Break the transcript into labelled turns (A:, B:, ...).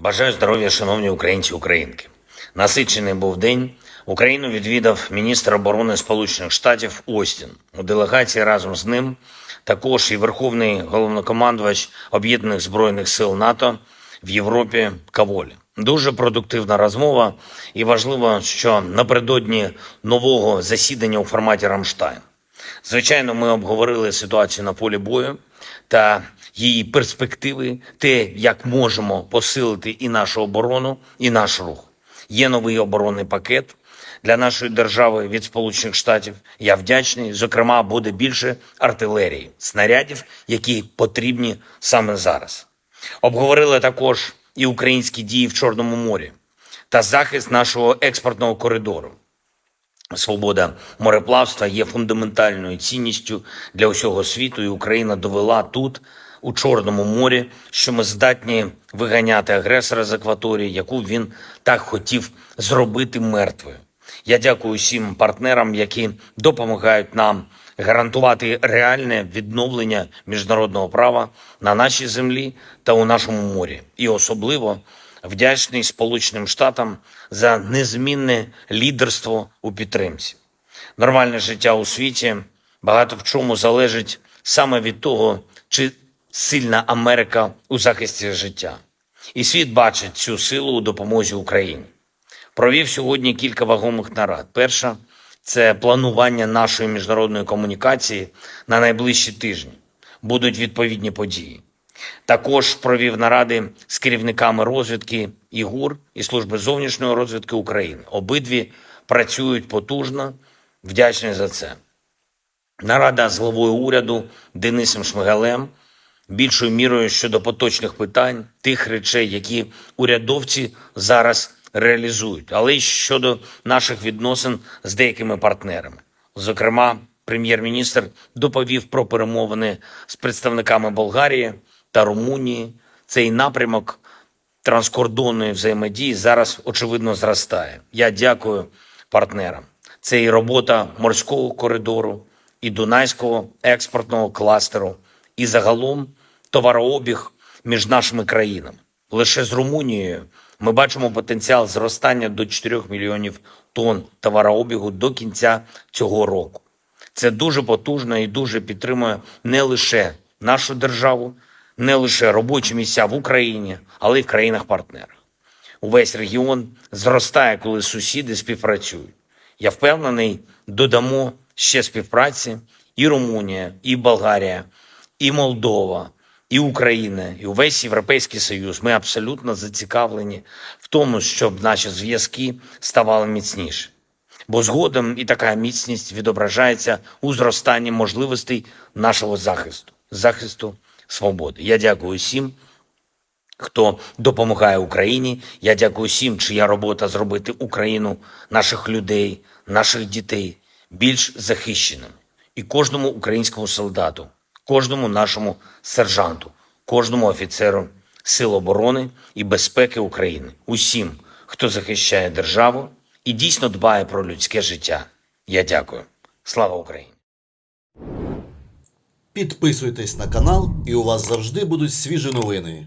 A: Бажаю здоров'я, шановні українці українки. Насичений був день. Україну відвідав міністр оборони Сполучених Штатів Остін. У делегації разом з ним також і Верховний головнокомандувач Об'єднаних Збройних сил НАТО в Європі Каволі. Дуже продуктивна розмова, і важливо, що напередодні нового засідання у форматі Рамштайн. Звичайно, ми обговорили ситуацію на полі бою та її перспективи, те, як можемо посилити і нашу оборону, і наш рух. Є новий оборонний пакет для нашої держави від Сполучених Штатів. Я вдячний. Зокрема, буде більше артилерії, снарядів, які потрібні саме зараз. Обговорили також і українські дії в Чорному морі та захист нашого експортного коридору. Свобода мореплавства є фундаментальною цінністю для усього світу, і Україна довела тут, у Чорному морі, що ми здатні виганяти агресора з акваторії, яку він так хотів зробити мертвою. Я дякую всім партнерам, які допомагають нам гарантувати реальне відновлення міжнародного права на нашій землі та у нашому морі, і особливо вдячний Сполученим Штатам за незмінне лідерство у підтримці. Нормальне життя у світі багато в чому залежить саме від того, чи сильна Америка у захисті життя. І світ бачить цю силу у допомозі Україні. Провів сьогодні кілька вагомих нарад. Перша це планування нашої міжнародної комунікації на найближчі тижні. Будуть відповідні події. Також провів наради з керівниками розвідки і ГУР і Служби зовнішньої розвідки України. Обидві працюють потужно, вдячний за це. Нарада з главою уряду Денисом Шмигалем більшою мірою щодо поточних питань, тих речей, які урядовці зараз реалізують, але й щодо наших відносин з деякими партнерами. Зокрема, прем'єр-міністр доповів про перемовини з представниками Болгарії та Румунії. Цей напрямок транскордонної взаємодії зараз очевидно зростає. Я дякую партнерам. Це і робота морського коридору, і Дунайського експортного кластеру, і загалом товарообіг між нашими країнами. Лише з Румунією ми бачимо потенціал зростання до 4 мільйонів тонн товарообігу до кінця цього року. Це дуже потужно і дуже підтримує не лише нашу державу, не лише робочі місця в Україні, але й в країнах-партнерах. Увесь регіон зростає, коли сусіди співпрацюють. Я впевнений, додамо ще співпраці і Румунія, і Болгарія, і Молдова, і Україна, і увесь Європейський Союз. Ми абсолютно зацікавлені в тому, щоб наші зв'язки ставали міцніші. Бо згодом і така міцність відображається у зростанні можливостей нашого захисту, захисту свободи. Я дякую всім, хто допомагає Україні. Я дякую всім, чия робота зробити Україну, наших людей, наших дітей більш захищеними. І кожному українському солдату, кожному нашому сержанту, кожному офіцеру Сил оборони і безпеки України, усім, хто захищає державу і дійсно дбає про людське життя. Я дякую. Слава Україні!
B: Підписуйтесь на канал, і у вас завжди будуть свіжі новини.